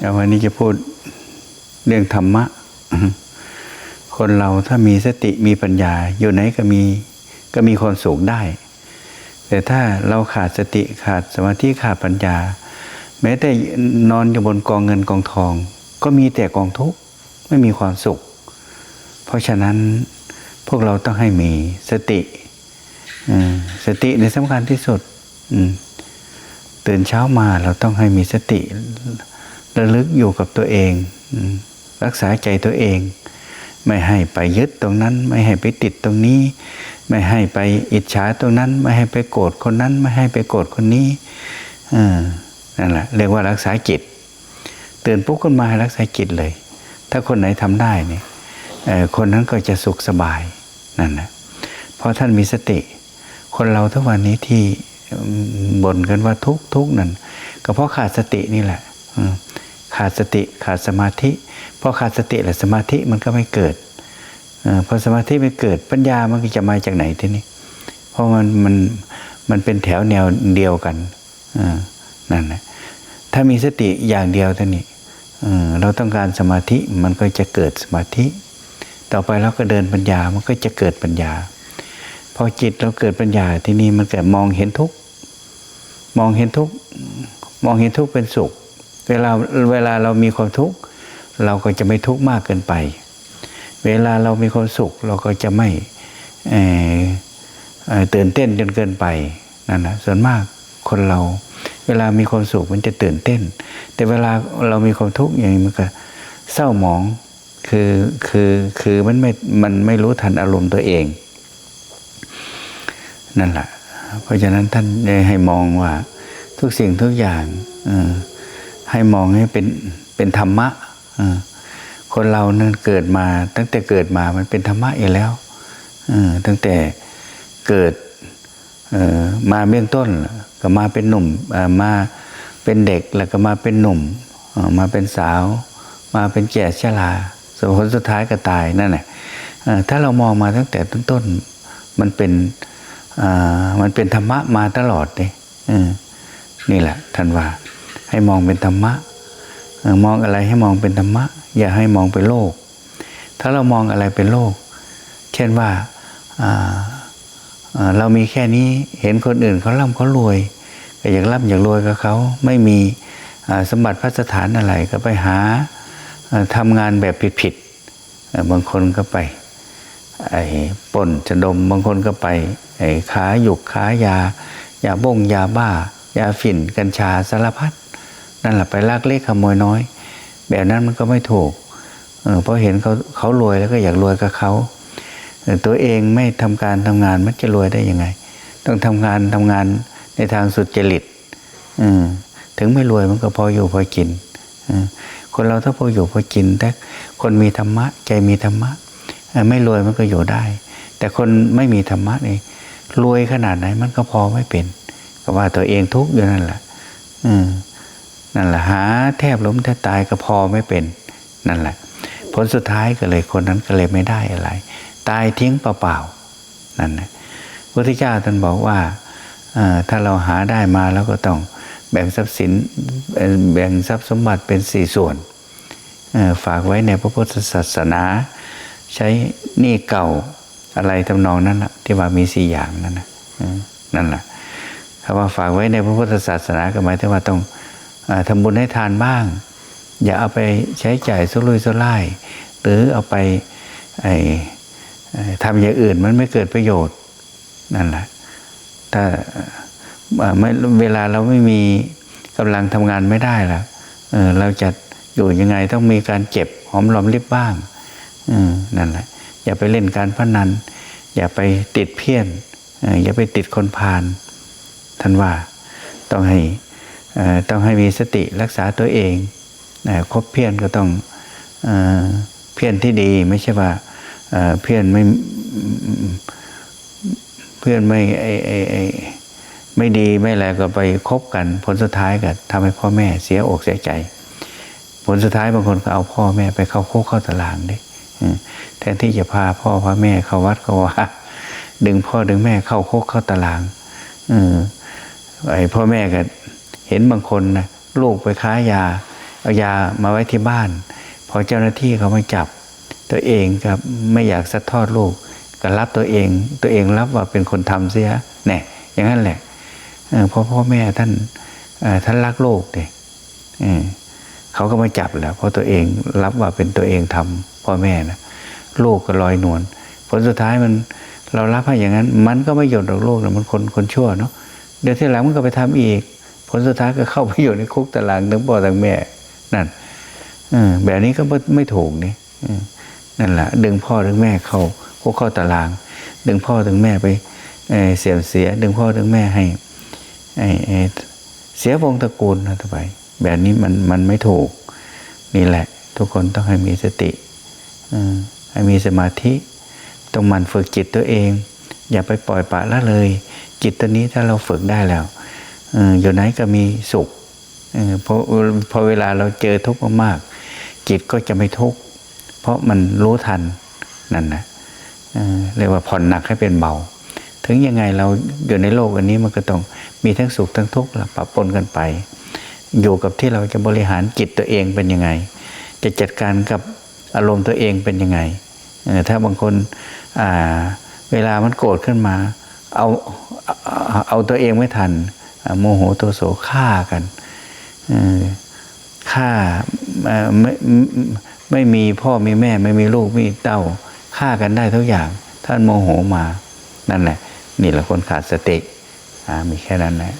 เอาวันนี้จะพูดเรื่องธรรมะ คนเราถ้ามีสติมีปัญญา อยู่ไหนก็มีก็มีความสุขได้ แต่ถ้าเราขาดสติขาดสมาธิขาดปัญญา แม้แต่นอนอยู่บนกองเงินกองทอง ก็มีแต่กองทุกข์ไม่มีความสุข เพราะฉะนั้นพวกเราต้องให้มีสติสติในสำคัญที่สุดตื่นเช้ามาเราต้องให้มีสติ ระลึกอยู่กับตัวเอง รักษาใจตัวเอง ไม่ให้ไปยึดตรงนั้น ไม่ให้ไปติดตรงนี้ ไม่ให้ไปอิจฉาตรงนั้น ไม่ให้ไปโกรธคนนั้น ไม่ให้ไปโกรธคนนี้นั่นแหละเรียกว่ารักษาจิตตื่นปุ๊บขึ้นมารักษาจิตเลย ถ้าคนไหนทำได้เนี่ยคนนั้นก็จะสุขสบายนั่นนะเพราะท่านมีสติ คนเราทุกวันนี้ที่บ่นกันว่าทุกทุกนั่นก็เพราะขาดสตินี่แหละ ขาดสติขาดสมาธิเพราะขาดสติและสมาธิมันก็ไม่เกิดอพอสมาธิไม่เกิดปัญญามันจะมาจากไหนทีนี้เพราะมันมันมันเป็นแถวแนวเดียวกันนั่นนะถ้ามีสติอย่างเดียวท่านี้เราต้องการสมาธิมันก็จะเกิดสมาธิ ต่อไปเราก็เดินปัญญามันก็จะเกิดปัญญา พอจิตเราเกิดปัญญาที่นี่มันเกิดมองเห็นทุกข์มองเห็นทุกข์มองเห็นทุกข์เป็นสุข เวลาเวลาเรามีความทุกข์เราก็จะไม่ทุกข์มากเกินไป เวลาเรามีความสุขเราก็จะไม่ตื่นเต้นจนเกินไปนั่นนะส่วนมากคนเรา เวลามีความสุขมันจะตื่นเต้น แต่เวลาเรามีความทุกข์อย่างนี้มันก็เศร้าหมองคือคือคือมันไม่มันไม่รู้ทันอารมณ์ตัวเอง นั่นแหละเพราะฉะนั้นท่านได้ให้มองว่าทุกสิ่งทุกอย่างอ ให้มองให้เป็นเป็นธรรมะคนเรานั้นเกิดมา ตั้งแต่เกิดมามันเป็นธรรมะอยู่แล้วตั้งแต่เกิดมาเบื้องต้นก็มาเป็นหนุ่มมาเป็นเด็กแล้วก็มาเป็นหนุ่มมาเป็นสาว มาเป็นแก่ชราส่วนผลสุดท้ายก็ตายนั่นแหละถ้าเรามองมาตั้งแต่ต้นๆมันเป็นมันเป็นธรรมะมาตลอดเลยนี่แหละท่านว่า ให้มองเป็นธรรมะมองอะไรให้มองเป็นธรรมะ อย่าให้มองเป็นโลก ถ้าเรามองอะไรเป็นโลก เช่นว่าาาเรามีแค่นี้เห็นคนอื่นเขาร่ำเขารวยก็อยากร่ำอยากรวยกับเขาไม่มีสมบัติพระสถานอะไรก็ไปหาาทำงานแบบผิดๆบางคนก็ไปไอ้ป่นจะดมบางคนก็ไปไอ้ขาหยุกขายา ยาบ้งยาบ้า ยาฝิ่นกัญชาสารพัด นั่นแหละไปลักเล็กขโมยน้อย แบบนั้นมันก็ไม่ถูกเพราะเห็นเขาเขารวยแล้วก็อยากรวยกับเขาตัวเองไม่ทำการทำงานมันจะรวยได้ยังไง ต้องทำงานทำงานในทางสุจริตถึงไม่รวยมันก็พออยู่พอกินคนเราถ้าพออยู่พอกิน แต่คนมีธรรมะใจมีธรรมะไม่รวยมันก็อยู่ได้ แต่คนไม่มีธรรมะนี่รวยขนาดไหนมันก็พอไม่เป็นก็ว่าตัวเองทุกข์อยู่นั่นแหละ อืม นั่นแหละหาแทบล้มแทบตายก็พอไม่เป็นนั่นแหละ ผลสุดท้ายก็เลยคนนั้นก็เลยไม่ได้อะไร ตายทิ้งเปล่าๆนั่นนะพระพุทธเจ้าท่านบอกว่าถ้าเราหาได้มาแล้วก็ต้องแบ่งทรัพย์สินแบ่งทรัพย์สมบัติเป็นสี่ส่วน ฝากไว้ในพระพุทธศาสนา ใช้หนี้เก่าอะไรทำนองนั้นแหละที่ว่ามีสี่อย่างนั่นนะนั่นแหละคำว่าฝากไว้ในพระพุทธศาสนาก็หมายถึงว่าต้อง ทำบุญให้ทานบ้าง อย่าเอาไปใช้จ่ายสุรุ่ยสุร่าย หรือเอาไปไทำอย่างอื่นมันไม่เกิดประโยชน์นั่นแหละถ้าเอ่อไม่เวลาเราไม่มีกำลังทำงานไม่ได้ละเเราจะอยู่ยังไงต้องมีการเจ็บหอมรอมริบบ้างนั่นแหละ อย่าไปเล่นการพนัน อย่าไปติดเพี้ยนออย่าไปติดคนพาลท่านว่าต้องให้ ต้องให้มีสติรักษาตัวเองนะคบเพี้ยนก็ต้องเเพี้ยนที่ดีไม่ใช่ว่าเอ่อเพี้ยนไม่เพื่อนไม่ไอไอไอไม่ดีไม่อะไรก็ไปคบกัน ผลสุดท้ายก็ทำให้พ่อแม่เสียอกเสียใจ ผลสุดท้ายบางคนก็เอาพ่อแม่ไปเข้าคุกเข้าตารางด้อืมแทนที่จะพาพ่อพาแม่เข้าวัดเข้าว่าดึงพ่อดึงแม่เข้าคุกเข้าตารางออไอพ่อแม่ก็ เห็นบางคนนะลูกไปค้ายา เอายามาไว้ที่บ้าน พอเจ้าหน้าที่เขามาจับ ตัวเองกับไม่อยากซัดทอดลูกก็รับตัวเอง ตัวเองรับว่าเป็นคนทำเสียแน่อย่างนั้นแหละเพราะพ่อแม่ท่านท่านรักลูกเด็เขาก็มาจับแหล้วเพราะตัวเองรับว่าเป็นตัวเองทำพ่อแม่นะลูกก็ลอยนวลผลสุดท้ายมันเรารับให้อย่างนั้น มันก็ไม่หยดดอกลูกนะมันคนคนชั่วเนาะเดี๋ยวที่หลังมันก็ไปทำอีก ผลสุดท้ายก็เข้าไปอยู่ในคุกตารางทั้งพ่อทั้งแม่ นั่นอแบบนี้ก็ไม่ถูกนี่นั่นแหละดึงพ่อดึงแม่เข้าคุกเข้าตาราง ดึงพ่อดึงแม่ไปเสียเสีย ดึงพ่อดึงแม่ให้ไอ้เสียวงตระกูลนะต่อไปแบบนี้มันมันไม่ถูก นี่แหละ ทุกคนต้องให้มีสติอให้มีสมาธิต้องมันฝึกจิตตัวเอง อย่าไปปล่อยปละละเลย จิตตัวนี้ถ้าเราฝึกได้แล้ว อยู่ไหนก็มีสุขเออพอพอเวลาเราเจอทุกข์มากๆจิตก็จะไม่ทุกข์เพราะมันรู้ทันนั่นนะเรียกว่าผ่อนหนักให้เป็นเบา ถึงยังไงเราอยู่ในโลกอันนี้มันก็ต้องมีทั้งสุขทั้งทุกข์ละปะปนกันไป อยู่กับที่เราจะบริหารจิตตัวเองเป็นยังไง จะจัดการกับอารมณ์ตัวเองเป็นยังไงถ้าบางคนเวลามันโกรธขึ้นมา เอาเอาเอาตัวเองไม่ทัน โมโหโทโสฆ่ากันฆ่าไม่ไม่ไม่มีพ่อมีแม่ไม่มีลูกมีเต้าฆ่ากันได้ทุกอย่าง ท่านโมโหมา นั่นแหละ นี่แหละคนขาดสติมีแค่นั้นแหละ